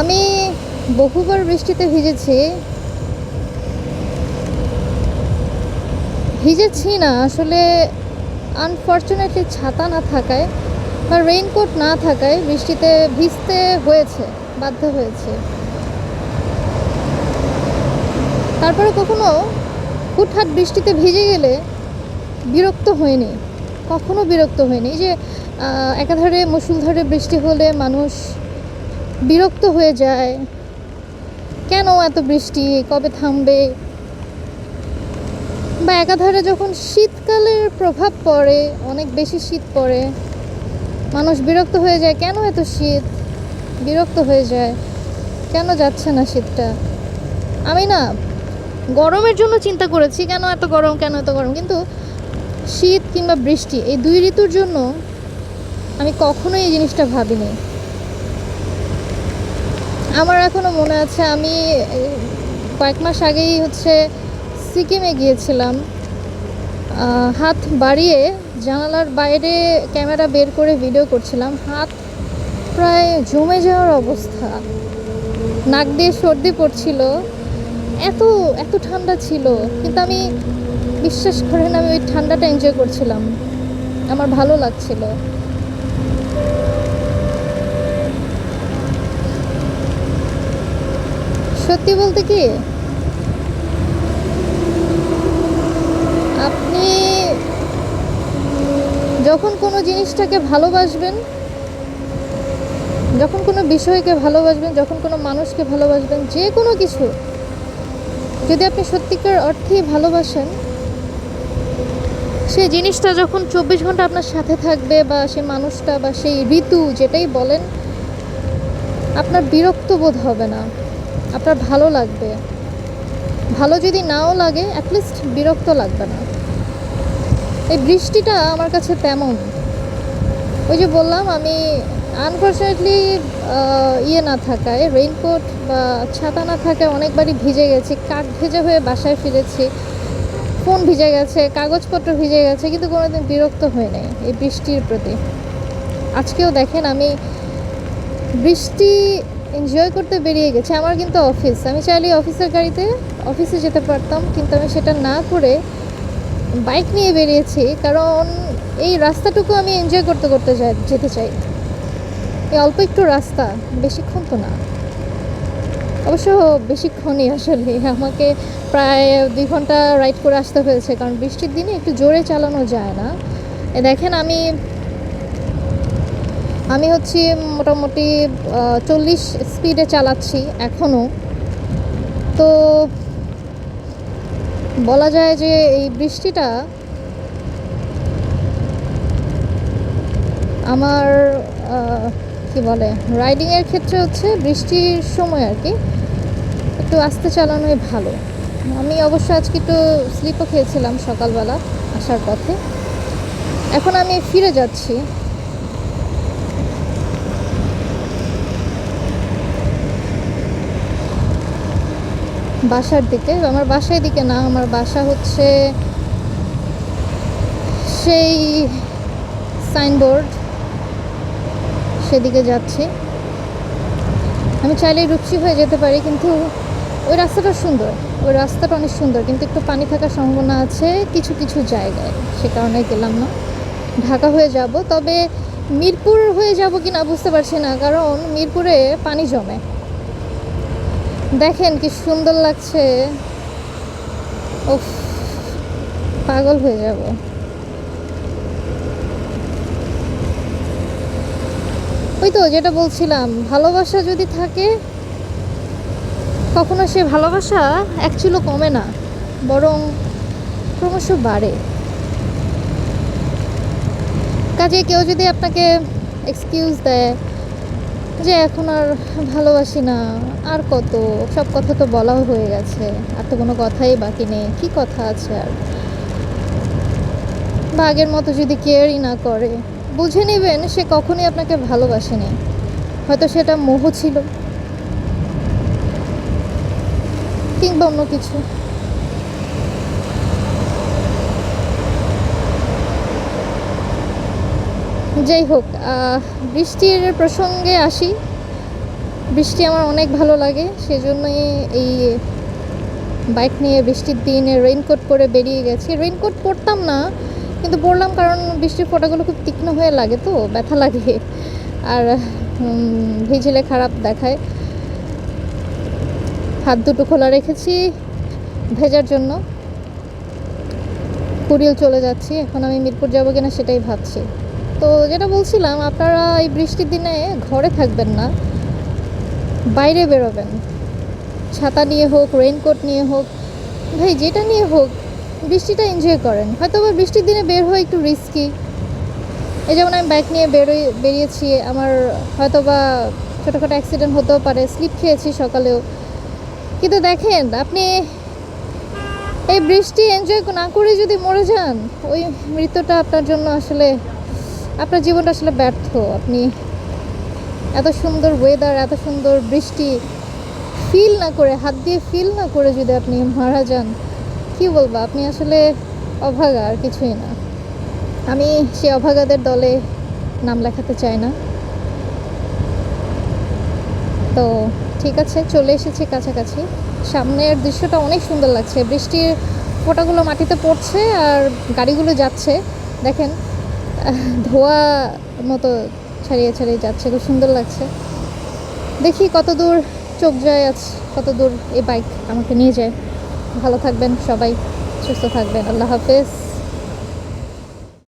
আমি বহুবার বৃষ্টিতে ভিজেছি। ভিজেছি না, আসলে আনফর্চুনেটলি ছাতা না থাকায় বা রেইনকোট না থাকায় বৃষ্টিতে ভিজতে হয়েছে, বাধ্য হয়েছে। তারপরে কখনো হুটহাট বৃষ্টিতে ভিজে গেলে বিরক্ত হয়নি কখনো বিরক্ত হয়নি যে একাধারে মুসুলধারে বৃষ্টি হলে মানুষ বিরক্ত হয়ে যায়। কেন এত বৃষ্টি? কবে থামবে? বা একাধারে যখন শীতকালের প্রভাব পড়ে, অনেক বেশি শীত পড়ে, মানুষ বিরক্ত হয়ে যায়, কেন এত শীত? বিরক্ত হয়ে যায়, কেন যাচ্ছে না শীতটা? আমি না গরমের জন্য চিন্তা করেছি, কেন এত গরম, কেন এত গরম? কিন্তু শীত কিংবা বৃষ্টি, এই দুই ঋতুর জন্য আমি কখনোই এই জিনিসটা ভাবিনি। আমার এখনও মনে আছে, আমি কয়েক মাস আগেই হচ্ছে সিকিমে গিয়েছিলাম। হাত বাড়িয়ে জানালার বাইরে ক্যামেরা বের করে ভিডিও করছিলাম। হাত প্রায় জমে যাওয়ার অবস্থা। নাক দিয়ে সর্দি পড়ছিল। এত এত ঠান্ডা ছিল, কিন্তু আমি বিশ্বাস করেন আমি ওই ঠান্ডাটা এনজয় করছিলাম। আমার ভালো লাগছিল। সত্যি বলতে কি? আপনি যখন কোনো জিনিসটাকে ভালোবাসবেন, যখন কোনো বিষয়কে ভালোবাসবেন, যখন কোনো মানুষকে ভালোবাসবেন, যে কোনো কিছু, যদি আপনি সত্যিকার অর্থেই ভালোবাসেন সেই জিনিসটা যখন চব্বিশ ঘণ্টা আপনার সাথে থাকবে বা সেই মানুষটা বা সেই ঋতু যেটাই বলেন, আপনার বিরক্ত বোধ হবে না। আপনার ভালো লাগবে। ভালো যদি নাও লাগে অ্যাটলিস্ট বিরক্ত লাগবে না। এই বৃষ্টিটা আমার কাছে তেমন। ওই যে বললাম, আমি আনফর্চুনেটলি ইয়ে না থাকায় রেইনকোট বা ছাতা না থাকায় অনেকবারই ভিজে গেছি। কাক ভেজে হয়ে বাসায় ফিরেছি। ফোন ভিজে গেছে, কাগজপত্র ভিজে গেছে, কিন্তু কোনোদিন বিরক্ত হয়ে নেই এই বৃষ্টির প্রতি। আজকেও দেখেন, আমি বৃষ্টি এনজয় করতে বেরিয়ে গেছে। আমার কিন্তু অফিস আমি চাইলে অফিসের গাড়িতে অফিসে যেতে পারতাম, কিন্তু আমি সেটা না করে বাইক নিয়ে বেরিয়েছি, কারণ এই রাস্তাটুকু আমি এনজয় করতে করতে যেতে চাই। এই অল্প একটু রাস্তা, বেশিক্ষণ তো না। অবশ্য বেশিক্ষণই আসলে। আমাকে প্রায় দুই ঘণ্টা রাইড করে আসতে হয়েছে, কারণ বৃষ্টির দিনে একটু জোরে চালানো যায় না। দেখেন আমি আমি হচ্ছে মোটামুটি চল্লিশ স্পিডে চালাচ্ছি এখনও তো বলা যায় যে এই বৃষ্টিটা আমার কি বলে রাইডিংয়ের ক্ষেত্রে হচ্ছে বৃষ্টির সময় আর কি একটু আস্তে চালানোই ভালো। আমি অবশ্য আজকে একটু স্লিপও খেয়েছিলাম সকালবেলা আসার পথে। এখন আমি ফিরে যাচ্ছি। বাসার দিকে, আমার বাসার দিকে না, আমার বাসা হচ্ছে সেই সাইনবোর্ড। সেদিকে যাচ্ছি। আমি চাইলেই রুচি হয়ে যেতে পারি, কিন্তু ওই রাস্তাটা সুন্দর। ওই রাস্তাটা অনেক সুন্দর, কিন্তু একটু পানি থাকার সম্ভাবনা আছে কিছু কিছু জায়গায়। সে কারণে গেলাম না। ঢাকা হয়ে যাব, তবে মিরপুর হয়ে যাব কি না বুঝতে পারছি না, কারণ মিরপুরে পানি জমে। দেখেন কি সুন্দর লাগছে। ও পাগল হয়ে যাব। ওই তো যেটা বলছিলাম, ভালোবাসা যদি থাকে, কখনো সে ভালোবাসা অ্যাকচুয়ালি কমে না, বরং ক্রমশ বাড়ে। কাজে কেউ যদি আপনাকে এক্সকিউজ দেয় যে এখন আর ভালোবাসি না। আর কত? সব কথা তো বলাও হয়ে গেছে। আর তো কোনো কথাই বাকি নেই। কি কথা আছে আর? বা আগের মতো যদি কেয়ারই না করে, বুঝে নেবেন সে কখনোই আপনাকে ভালোবাসেনি। হয়তো সেটা মোহ ছিল। কিংবা অন্য কিছু। যাই হোক বৃষ্টির প্রসঙ্গে আসি। বৃষ্টি আমার অনেক ভালো লাগে, সেজন্যই এই বাইক নিয়ে বৃষ্টির দিনে রেইনকোট পরে বেরিয়ে গেছি। রেইনকোট পরতাম না, কিন্তু পরলাম কারণ বৃষ্টির ফোঁটাগুলো খুব তীক্ষ্ণ হয়ে লাগে তো, ব্যথা লাগে। আর ভিজলে খারাপ দেখায়। হাত দুটো খোলা রেখেছি ভেজার জন্য। কুড়িল চলে যাচ্ছি, এখন আমি মিরপুর যাব কিনা সেটাই ভাবছি। তো যেটা বলছিলাম, আপনারা এই বৃষ্টির দিনে ঘরে থাকবেন না, বাইরে বেরোবেন। ছাতা নিয়ে হোক রেইনকোট নিয়ে হোক, ভাই যেটা নিয়ে হোক, বৃষ্টিটা এনজয় করেন। হয়তো বা বৃষ্টির দিনে বের হওয়া একটু রিস্কি এই যেমন আমি বাইক নিয়ে বেরোই, বেরিয়েছি, আমার হয়তো বা ছোটোখাটো অ্যাক্সিডেন্ট হতেও পারে স্লিপ খেয়েছি সকালেও। কিন্তু দেখেন, আপনি এই বৃষ্টি এনজয় না করে যদি মরে যান, ওই মৃত্যুটা আপনার জন্য আসলে আপনার জীবনটা আসলে ব্যর্থ। আপনি এত সুন্দর ওয়েদার এত সুন্দর বৃষ্টি ফিল না করে, হাত দিয়ে ফিল না করে যদি আপনি মারা যান, কি বলব? আপনি আসলে অভাগা, আর কিছুই না। আমি সে অভাগাদের দলে নাম লেখাতে চাই না। তো ঠিক আছে, চলে এসেছি কাছাকাছি। সামনের দৃশ্যটা অনেক সুন্দর লাগছে। বৃষ্টির ফোঁটাগুলো মাটিতে পড়ছে আর গাড়িগুলো যাচ্ছে। দেখেন ধোয়া মতো ছাড়িয়ে ছাড়িয়ে যাচ্ছে, খুব সুন্দর লাগছে। দেখি কত দূর চোখ যায় আজ, কত দূর এই বাইক আমাকে নিয়ে যায়। ভালো থাকবেন সবাই, সুস্থ থাকবেন, আল্লাহ হাফেজ।